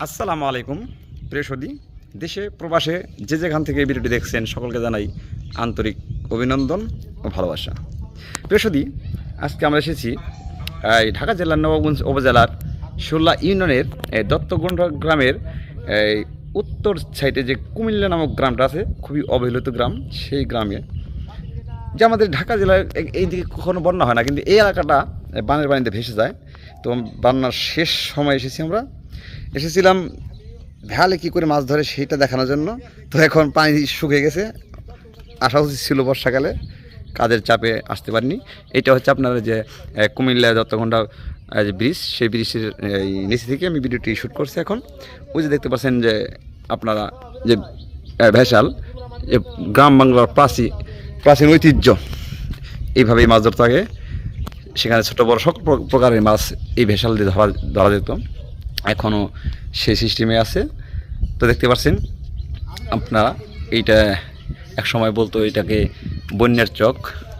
আসসালামু আলাইকুম, প্রিয় সদী। দেশে, প্রবাসে যে যেখান থেকে এই ভিডিওটি দেখছেন, সকলকে জানাই আন্তরিক অভিনন্দন ও ভালোবাসা। প্রিয় সদী, আজকে আমরা এসেছি, এই ঢাকা জেলার নবাবগঞ্জ উপজেলার সোল্লা ইউনিয়নের, এই গ্রামের, এই উত্তর সাইডে যে কুমিল্লা নামক গ্রামটা আছে, খুবই অবহেলিত গ্রাম, সেই গ্রামে। যে আমাদের ঢাকা জেলার এই- এইদিকে কখনো বন্যা হয় না, কিন্তু এই এলাকাটা বানের পানিতে ভেসে যায়। তো বন্যার শেষ সময় এসেছি আমরা। এসেছিলাম ভ্যালে কী করে মাছ ধরে সেইটা দেখানোর জন্য। তো এখন পানি শুকিয়ে গেছে আসা উচিত ছিল বর্ষাকালে, কাজের চাপে আসতে পারিনি। এটা হচ্ছে আপনার যে কুমিল্লা দত্তগন্ডা যে ব্রিজ সেই ব্রিজের নিচে থেকে আমি ভিডিওটি শ্যুট করছি এখন। ওই যে দেখতে পাচ্ছেন যে, আপনারা যে ভেসাল যে গ্রাম বাংলার প্রাচী, প্রাচীন ঐতিহ্য, এইভাবেই মাছ ধরতে থাকে। সেখানে ছোটো বড় সকল প্র- প্রকারের মাছ এই ভেসাল দিয়ে ধরা ধরা যেত। এখনও সেই সিস্টেমে আছে। তো দেখতে পাচ্ছেন, আপনারা এইটা এক সময় বলতো এটাকে বন্যার চক,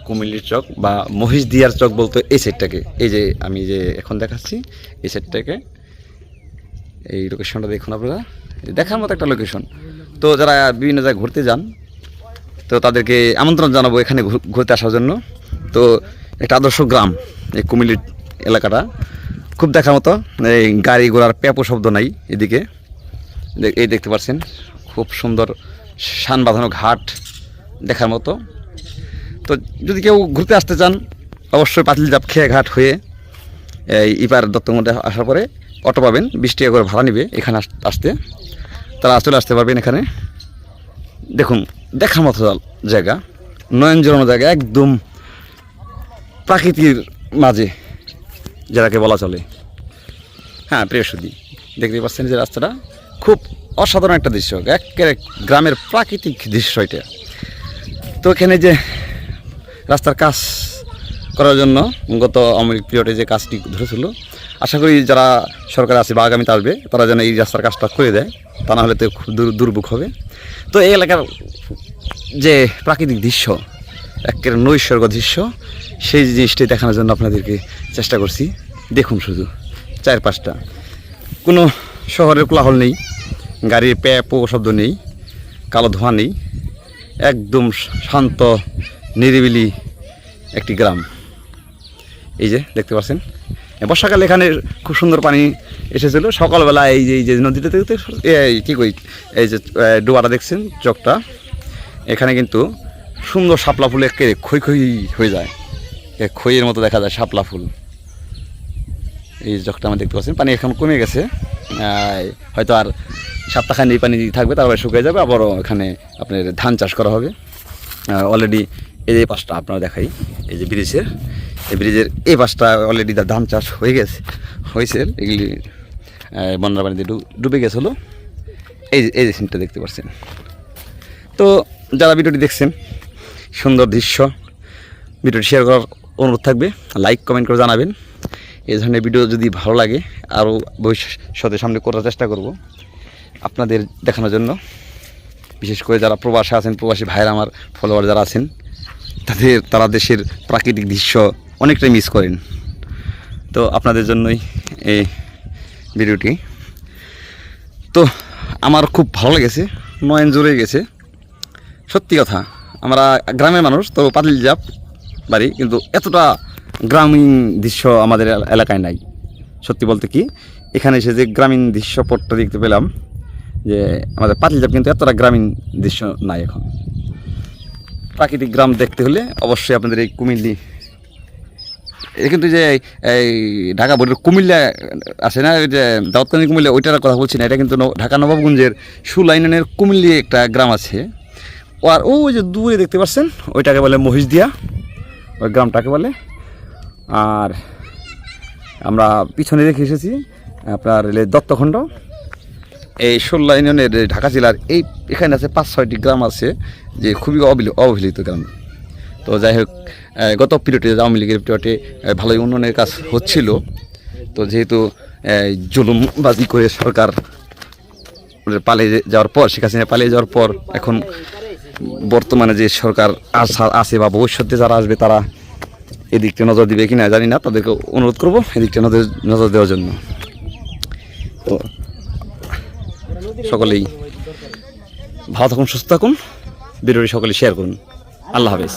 কুমিল্লির চক বা মহিষ দিয়ার চক বলতো এই সেটটাকে। এই যে আমি যে এখন দেখাচ্ছি, এই সেটটাকে। এই লোকেশনটা দেখুন আপনারা। দেখার মতো একটা লোকেশন তো যারা বিভিন্ন জায়গায় ঘুরতে যান, তো তাদেরকে আমন্ত্রণ জানাব এখানে ঘুরতে আসার জন্য। তো একটা আদর্শ গ্রাম এই কুমিল্লির এলাকাটা। খুব দেখার মতো, এই গাড়ি ঘোড়ার প্যাপো শব্দ নাই এদিকে। এই দেখতে পাচ্ছেন, খুব সুন্দর শান বাঁধানো ঘাট দেখার মতো। তো যদি কেউ ঘুরতে আসতে চান, অবশ্যই পাতিল জাপ খেয়ে ঘাট হয়ে, এই ইপার দত্তমধ্যে আসার পরে অটো পাবেন, বিশ টাকা করে ভাড়া নেবে এখানে আস- আসতে। তারা চলে আসতে পারবেন এখানে। দেখুন, দেখার মতো জায়গা নয়ন জড়ানো জায়গা, একদম প্রাকৃতির মাঝে। যেটাকে বলা চলে। হ্যাঁ প্রিয় সুদী দেখতে পাচ্ছেন যে রাস্তাটা খুব অসাধারণ একটা দৃশ্য, একেবারে গ্রামের প্রাকৃতিক দৃশ্য এটা। তো এখানে যে রাস্তার কাজ করার জন্য গত অমৃত পিরিয়ডে যে কাজটি ধরেছিল, আশা করি যারা সরকার আছে বা আগামীতে আসবে, তারা যেন এই রাস্তার কাজটা করে দেয়, তা না হলে তো খুব দুর- দুর্ভোগ হবে। তো এই এলাকার যে প্রাকৃতিক দৃশ্য একের নৈসর্গ দৃশ্য। সেই জিনিসটি দেখানোর জন্য আপনাদেরকে চেষ্টা করছি। দেখুন শুধু চার পাঁচটা কোনো শহরের কোলাহল নেই, গাড়ির প্যাপ প্যাপো শব্দ নেই, কালো ধোঁয়া নেই, একদম শান্ত, নিরিবিলি একটি গ্রাম। এই যে, দেখতে পাচ্ছেন? বর্ষাকালে এখানে খুব সুন্দর পানি এসেছিল। সকালবেলা এই যে এই যে নদীটা দেখতে এই কী কই এই যে ডোবাটা দেখছেন, চকটা। এখানে কিন্তু সুন্দর শাপলা ফুল একে খই খই হয়ে যায়। এ খইয়ের মতো দেখা যায় শাপলা ফুল। এই জগটা আমরা দেখতে পাচ্ছেন, পানি এখন কমে গেছে। হয়তো আর সপ্তাহখানি এই পানি থাকবে, তারপরে শুকিয়ে যাবে, আবারও এখানে আপনার ধান চাষ করা হবে। অলরেডি এই যে পাশটা আপনারা দেখাই, এই যে ব্রিজের, এই ব্রিজের এই পাশটা অলরেডি ধান চাষ হয়ে গেছে, হয়েছে। এগুলি বন্যার পানিতে ডুবে গেছিল। এই যে এই যে সিনটা দেখতে পাচ্ছেন। তো যারা ভিডিওটি দেখছেন সুন্দর দৃশ্য। ভিডিওটি শেয়ার করার অনুরোধ থাকবে। লাইক কমেন্ট করে জানাবেন। এই ধরনের ভিডিও যদি ভালো লাগে, আরও ভবিষ্যতে সামনে করার চেষ্টা করব আপনাদের দেখানোর জন্য। বিশেষ করে যারা প্রবাসে আছেন, প্রবাসী ভাইয়ের আমার ফলোয়ার যারা আছেন, তাদের, তারা দেশের প্রাকৃতিক দৃশ্য অনেকটাই মিস করেন। তো আপনাদের জন্যই এই ভিডিওটি তো আমার খুব ভালো লেগেছে নয়ন জুড়ে গেছে। সত্যি কথা আমরা গ্রামের মানুষ, তো পাতিল জাপ বাড়ি, কিন্তু এতটা গ্রামীণ দৃশ্য আমাদের এলাকায় নাই। সত্যি বলতে কি, এখানে এসে যে গ্রামীণ দৃশ্যপটটা দেখতে পেলাম, যে আমাদের পাতিল জাপ কিন্তু এতটা গ্রামীণ দৃশ্য নাই এখন। প্রাকৃতিক গ্রাম দেখতে হলে অবশ্যই আপনাদের এই কুমিল্লি এটা কিন্তু যে এই ঢাকা বোর্ডের কুমিল্লা আছে না, ওই যে দাউদকানি কুমিল্লা, ওইটার কথা বলছি না, এটা কিন্তু ঢাকা নবাবগঞ্জের সুলাইনের কুমিল্লি একটা গ্রাম আছে। আর ওই যে দূরে দেখতে পাচ্ছেন, ওইটাকে বলে মহিষদিয়া ওই গ্রামটাকে বলে। আর আমরা পিছনে রেখে এসেছি, আপনার দত্তখণ্ড। এই ষোলো ইউনিয়নের ঢাকা জেলার এই, এখানে আছে পাঁচ, ছয়টি গ্রাম আছে, যে খুবই অবহেলি- অবহেলিত গ্রাম। তো যাই হোক গত পিরিয়ডে আওয়ামী লীগের পিরিয়ডে ভালোই উন্নয়নের কাজ হচ্ছিল। তো যেহেতু জুলুমবাজি করে সরকার পালিয়ে যাওয়ার পর, শেখ হাসিনা পালিয়ে যাওয়ার পর, এখন বর্তমানে যে সরকার আছে বা ভবিষ্যতে যারা আসবে তারা এদিকটা নজর দিবে কিনা জানি না, তাদেরকে অনুরোধ করব এদিকটা নজর নজর দেওয়ার জন্য। তো সকলেই ভালো থাকুন, সুস্থ থাকুন। ভিডিওটি সকলে শেয়ার করুন। আল্লাহ হাফেজ।